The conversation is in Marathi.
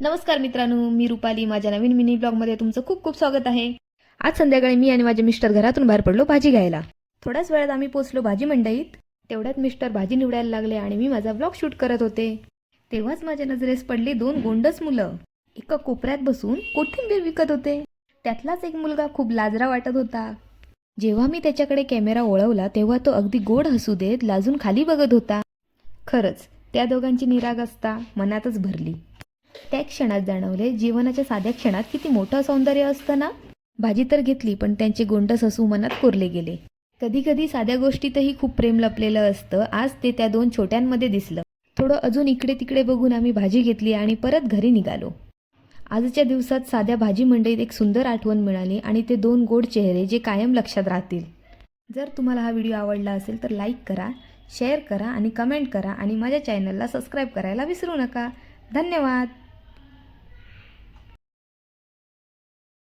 नमस्कार मित्रांनो मी रुपाली. माझ्या नवीन मिनी ब्लॉगमध्ये तुमचं खूप खूप स्वागत आहे. आज संध्याकाळी मी आणि माझे मिस्टर घरातून बाहेर पडलो भाजी घ्यायला. थोड्याच वेळात आम्ही पोचलो भाजी मंडईत. तेवढ्यात मिस्टर भाजी निवडायला लागले आणि मी माझा ब्लॉग शूट करत होते. तेव्हाच माझ्या नजरेस पडली दोन गोंडस मुलं. एका कोपऱ्यात बसून कोथिंबीर विकत होते. त्यातलाच एक मुलगा खूप लाजरा वाटत होता. जेव्हा मी त्याच्याकडे कॅमेरा ओळवला तेव्हा तो अगदी गोड हसू देत लाजून खाली बघत होता. खरंच त्या दोघांची निराग असता मनातच भरली. त्या क्षणात जाणवले जीवनाच्या साध्या क्षणात किती मोठं सौंदर्य असतं ना? भाजी तर घेतली पण त्यांचे गोंडस हसू मनात कोरले गेले. कधी कधी साध्या गोष्टीतही खूप प्रेम लपलेलं असतं. आज ते त्या दोन छोट्यांमध्ये दिसलं. थोडं अजून इकडे तिकडे बघून आम्ही भाजी घेतली आणि परत घरी निघालो. आजच्या दिवसात साध्या भाजी मंडईत एक सुंदर आठवण मिळाली आणि ते दोन गोड चेहरे जे कायम लक्षात राहतील. जर तुम्हाला हा व्हिडिओ आवडला असेल तर लाईक करा शेअर करा आणि कमेंट करा आणि माझ्या चॅनलला सबस्क्राईब करायला विसरू नका. धन्यवाद!